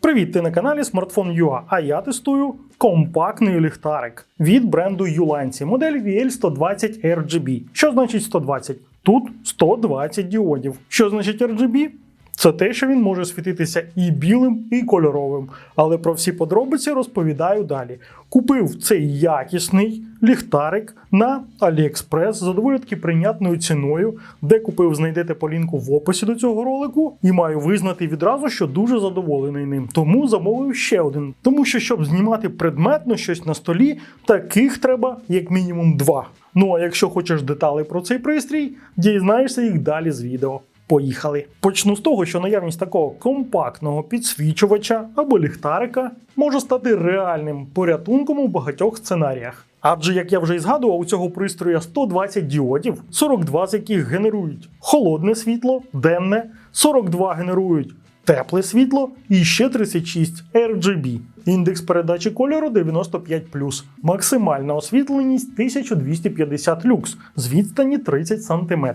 Привіт, ти на каналі Smartphone.ua, а я тестую компактний ліхтарик від бренду Юланці, модель VL120 RGB. Що значить 120? Тут 120 діодів. Що значить RGB? Це те, що він може світитися і білим, і кольоровим. Але про всі подробиці розповідаю далі. Купив цей якісний ліхтарик на AliExpress за доволі таки прийнятною ціною, де купив, знайдете по лінку в описі до цього ролику, і маю визнати відразу, що дуже задоволений ним. Тому замовив ще один. Тому що, щоб знімати предметно щось на столі, таких треба як мінімум два. Ну а якщо хочеш деталі про цей пристрій, дізнаєшся їх далі з відео. Поїхали. Почну з того, що наявність такого компактного підсвічувача або ліхтарика може стати реальним порятунком у багатьох сценаріях. Адже, як я вже і згадував, у цього пристрою 120 діодів, 42 з яких генерують холодне світло, денне, 42 генерують тепле світло і ще 36 RGB. Індекс передачі кольору 95 максимальна освітленість 1250 люкс з відстані 30 см.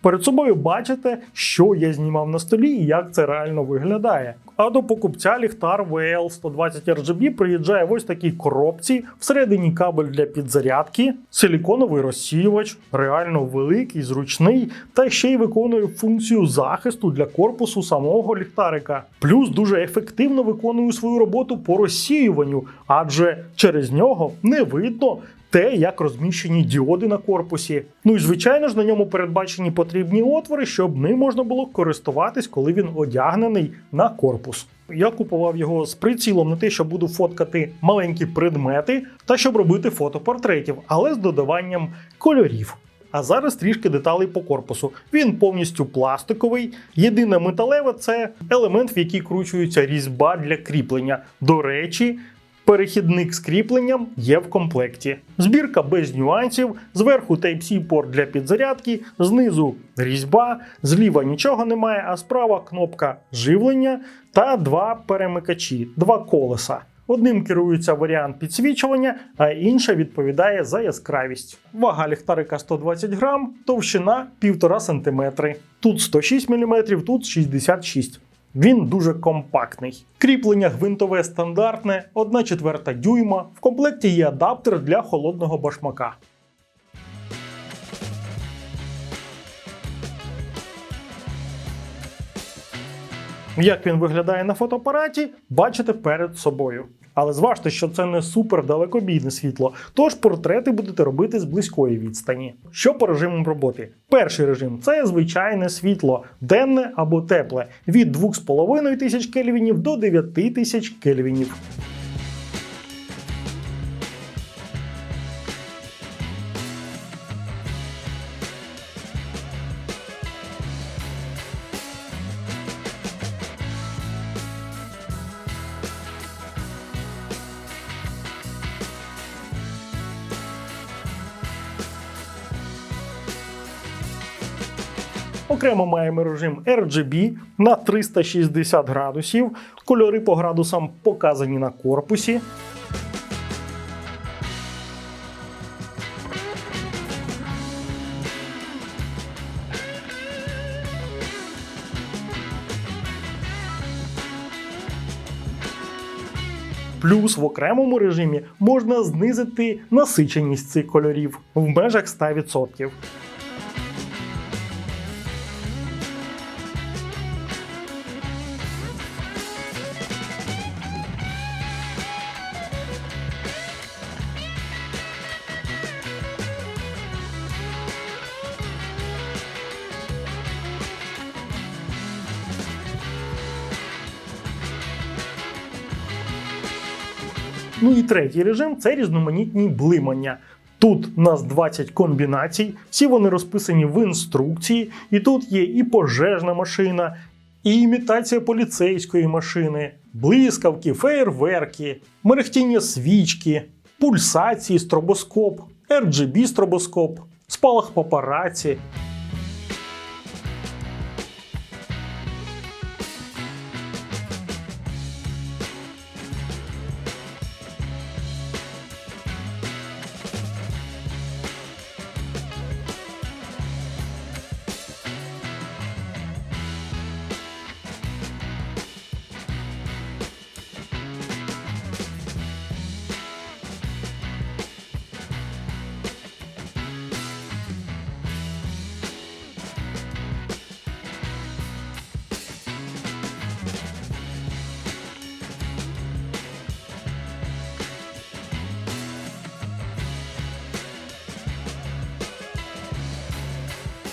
Перед собою бачите, що я знімав на столі і як це реально виглядає. А до покупця ліхтар VL 120 RGB приїжджає в ось такій коробці, всередині кабель для підзарядки, силіконовий розсіювач, реально великий, зручний, та ще й виконує функцію захисту для корпусу самого ліхтарика. Плюс дуже ефективно виконує свою роботу по розсіюванню, адже через нього не видно. Те, як розміщені діоди на корпусі. Ну і звичайно ж на ньому передбачені потрібні отвори, щоб ним можна було користуватись, коли він одягнений на корпус. Я купував його з прицілом на те, що буду фоткати маленькі предмети та щоб робити фото портретів, але з додаванням кольорів. А зараз трішки деталей по корпусу. Він повністю пластиковий. Єдине металеве це елемент, в який кручується різьба для кріплення. До речі, перехідник з кріпленням є в комплекті. Збірка без нюансів. Зверху Type-C порт для підзарядки, знизу різьба, зліва нічого немає, а справа кнопка живлення та два перемикачі, два колеса. Одним керується варіант підсвічування, а інша відповідає за яскравість. Вага ліхтарика 120 грам, товщина 1,5 см. Тут 106 мм, тут 66 він дуже компактний. Кріплення гвинтове стандартне, 1 четверта дюйма. В комплекті є адаптер для холодного башмака. Як він виглядає на фотоапараті, бачите перед собою. Але зважте, що це не супер далекобійне світло, тож портрети будете робити з близької відстані. Що по режимам роботи? Перший режим це звичайне світло, денне або тепле, від 2500 кельвінів до 9000 кельвінів. Окремо маємо режим RGB на 360 градусів. Кольори по градусам показані на корпусі. Плюс в окремому режимі можна знизити насиченість цих кольорів в межах 100%. Ну і третій режим це різноманітні блимання. Тут у нас 20 комбінацій, всі вони розписані в інструкції, і тут є і пожежна машина, і імітація поліцейської машини, блискавки, феєрверки, мерехтіння свічки, пульсації, стробоскоп, RGB стробоскоп, спалах папараці.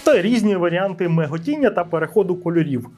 Та різні варіанти меготіння та переходу кольорів.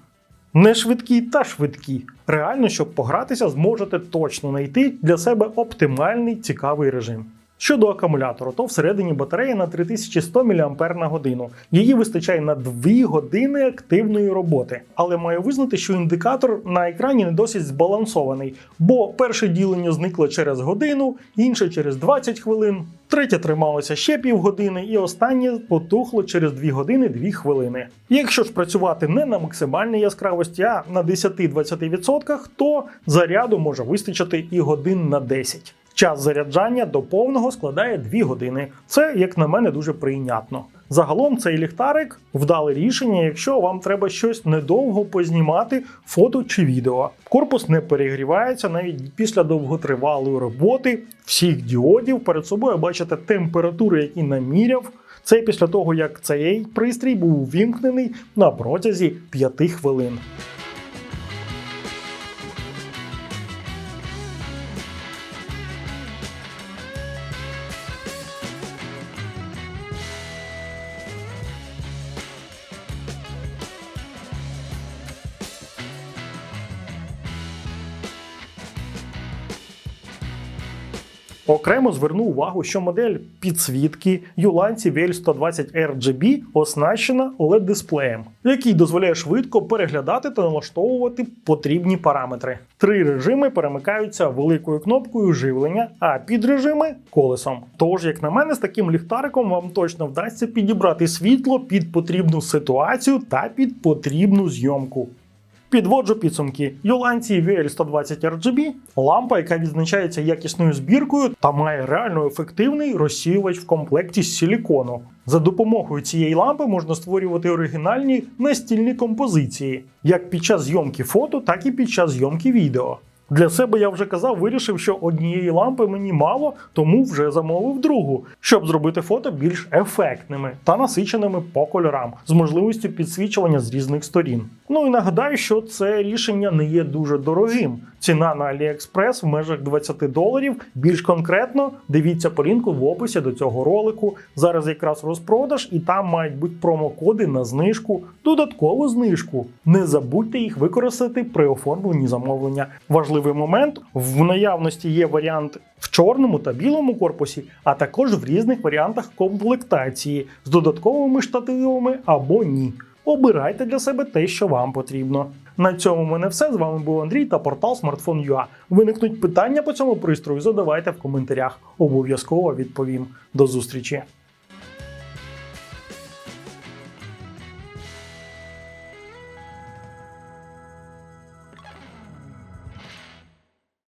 Не швидкі та швидкі. Реально, щоб погратися, зможете точно знайти для себе оптимальний цікавий режим. Щодо акумулятору, то всередині батарея на 3100 мАч. Її вистачає на 2 години активної роботи. Але маю визнати, що індикатор на екрані не досить збалансований, бо перше ділення зникло через годину, інше через 20 хвилин, третє трималося ще півгодини, і останнє потухло через 2 години 2 хвилини. Якщо ж працювати не на максимальній яскравості, а на 10-20%, то заряду може вистачити і годин на 10. Час заряджання до повного складає 2 години. Це, як на мене, дуже прийнятно. Загалом цей ліхтарик вдале рішення, якщо вам треба щось недовго познімати фото чи відео. Корпус не перегрівається навіть після довготривалої роботи всіх діодів. Перед собою бачите температури, які наміряв. Це після того, як цей пристрій був увімкнений на протязі 5 хвилин. Окремо зверну увагу, що модель підсвітки Ulanzi VL120 RGB оснащена OLED-дисплеєм, який дозволяє швидко переглядати та налаштовувати потрібні параметри. Три режими перемикаються великою кнопкою живлення, а підрежими колесом. Тож, як на мене, з таким ліхтариком вам точно вдасться підібрати світло під потрібну ситуацію та під потрібну зйомку. Підводжу підсумки. Юланці VL120 RGB – лампа, яка відзначається якісною збіркою та має реально ефективний розсіювач в комплекті з силікону. За допомогою цієї лампи можна створювати оригінальні настільні композиції, як під час зйомки фото, так і під час зйомки відео. Для себе я вже казав, вирішив, що однієї лампи мені мало, тому вже замовив другу, щоб зробити фото більш ефектними та насиченими по кольорам з можливістю підсвічування з різних сторін. Ну і нагадаю, що це рішення не є дуже дорогим. Ціна на AliExpress в межах 20 доларів. Більш конкретно дивіться по лінку в описі до цього ролику. Зараз якраз розпродаж, і там мають бути промокоди на знижку, додаткову знижку. Не забудьте їх використати при оформленні замовлення. Важливий момент: в наявності є варіант в чорному та білому корпусі, а також в різних варіантах комплектації з додатковими штативами або ні. Обирайте для себе те, що вам потрібно. На цьому в мене все. З вами був Андрій та портал Smartphone.ua. Виникнуть питання по цьому пристрою, задавайте в коментарях. Обов'язково відповім. До зустрічі!